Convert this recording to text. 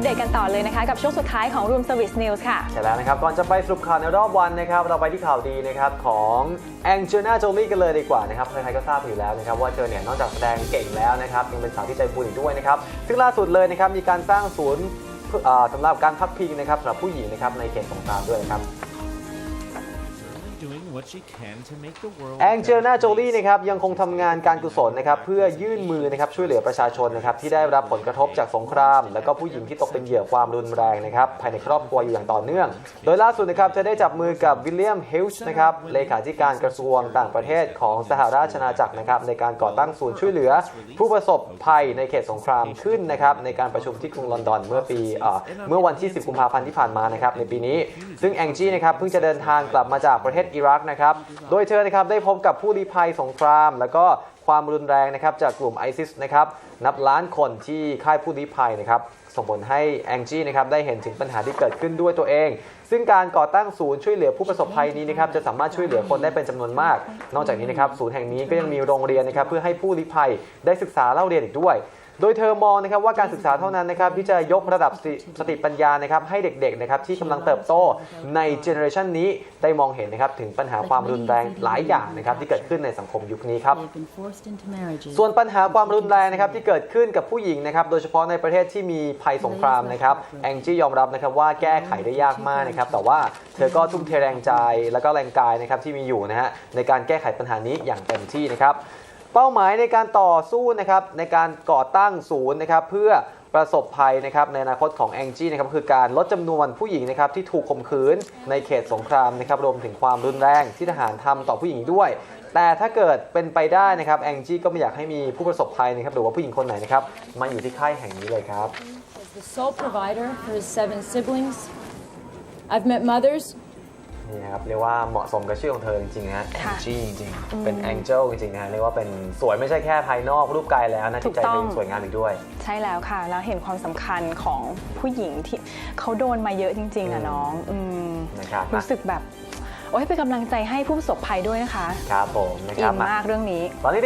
ปเดตกันต่อเลยนะคะ กับช่วงสุดท้ายของ Room Service News ค่ะ ใช่แล้วนะครับ ก่อนจะไปสรุปข่าวในรอบวันนะครับ เราไปที่ข่าวดีนะครับของแองเจลิน่าโจลี่กันเลยดีกว่านะครับใครๆก็ทราบอยู่แล้วนะครับว่าเธอเนี่ยนอกจากแสดงเก่งแล้วนะครับยังเป็นสาวที่ใจบุญอีกด้วยนะครับซึ่งล่าสุดเลยนะครับมีการสร้างศูนย์สำหรับการพักพิงนะครับสำหรับผู้หญิงนะครับในเขตสงครามด้วยนะครับ แองเจลิน่าโจลี่นะครับยังคงทำงานการกุศลนะครับเพื่อยื่นมือนะครับช่วยเหลือประชาชนนะครับที่ได้รับผลกระทบจากสงคราม แล้วก็ผู้หญิงที่ตกเป็นเหยื่อความรุนแรงนะครับภายในครอบครัวอยู่อย่างต่อเนื่อง โดยล่าสุดนะครับจะได้จับมือกับวิลเลียมเฮลช์นะครับเลขาธิการกระทรวงต่างประเทศของสหราชอาณาจักรนะครับในการก่อตั้งศูนย์ช่วยเหลือ ผู้ประสบภัยในเขตสงครามขึ้นนะครับในการประชุมที่กรุงลอนดอนเมื่อปีเอ่อเมื่อวันที่ 10 กุมภาพันธ์ที่ผ่านมานะครับในปีนี้ ซึ่งแองจี้นะครับเพิ่งจะเดินทางกลับมาจากประเทศอิรักนะครับ โดยเธอนะครับได้พบกับผู้ลี้ภัยสงคราม แล้วก็ความรุนแรงนะครับจากกลุ่มไอซิสนะครับนับล้านคนที่ค่ายผู้ลี้ภัยนะครับส่งผลให้แองจี้นะครับได้เห็นถึงปัญหาที่เกิดขึ้นด้วยตัวเอง ซึ่งการก่อตั้งศูนย์ช่วยเหลือผู้ประสบภัยนี้นะครับจะสามารถช่วยเหลือคนได้เป็นจำนวนมาก นอกจากนี้นะครับศูนย์แห่งนี้ก็ยังมีโรงเรียนนะครับเพื่อให้ผู้ลี้ภัยได้ศึกษาเล่าเรียนอีกด้วย โดยเธอมองนะครับว่าการศึกษาเท่านั้นนะครับที่จะยกระดับสติสติปัญญานะครับให้เด็กๆนะครับที่กำลังเติบโตในเจเนอเรชันนี้ได้มองเห็นนะครับถึงปัญหาความรุนแรงหลายอย่างนะครับที่เกิดขึ้นในสังคมยุคนี้ครับ They've been forced into marriages. ส่วนปัญหาความรุนแรงนะครับที่เกิดขึ้นกับผู้หญิงนะครับโดยเฉพาะในประเทศที่มีภัยสงครามนะครับแองจี้ยอมรับนะครับว่าแก้ไขได้ยากมากนะครับแต่ว่าเธอก็ทุ่มเทแรงใจแล้วก็แรงกายนะครับที่มีอยู่นะฮะในการแก้ไขปัญหานี้อย่างเต็มที่นะครับ เป้าหมายในการต่อสู้นะครับในการก่อตั้งศูนย์นะครับเพื่อประสบภัยนะครับในอนาคตของแองจี้นะครับคือการลดจำนวนผู้หญิงนะครับที่ถูกข่มขืนในเขตสงครามนะครับรวมถึงความรุนแรงที่ทหารทำต่อผู้หญิงด้วย แต่ถ้าเกิดเป็นไปได้นะครับแองจี้ก็ไม่อยากให้มีผู้ประสบภัยนะครับหรือว่าผู้หญิงคนไหนนะครับมาอยู่ที่ค่ายแห่งนี้เลยครับ the sole provider for his seven siblings, I've met mothers นี่นะครับเรียกว่าเหมาะสมกับชื่อของเธอจริงๆนะแองค่ะจี้จริงๆ เป็นแองเจลจริงๆนะฮะเรียกว่าเป็นสวยไม่ใช่แค่ภายนอกรูปกายแล้วนะจิตใจถูกต้องเองสวยงามอีกด้วย ใช่แล้วค่ะ แล้วเห็นความสำคัญของผู้หญิงที่เขาโดนมาเยอะจริง ๆอะน้องอืมนะครับรู้สึกแบบโอ้ยเป็นกำลังใจให้ผู้ประสบภัยด้วยนะคะ ครับผมนะคอิรับนมามากเรื่องนี้ตอนนี้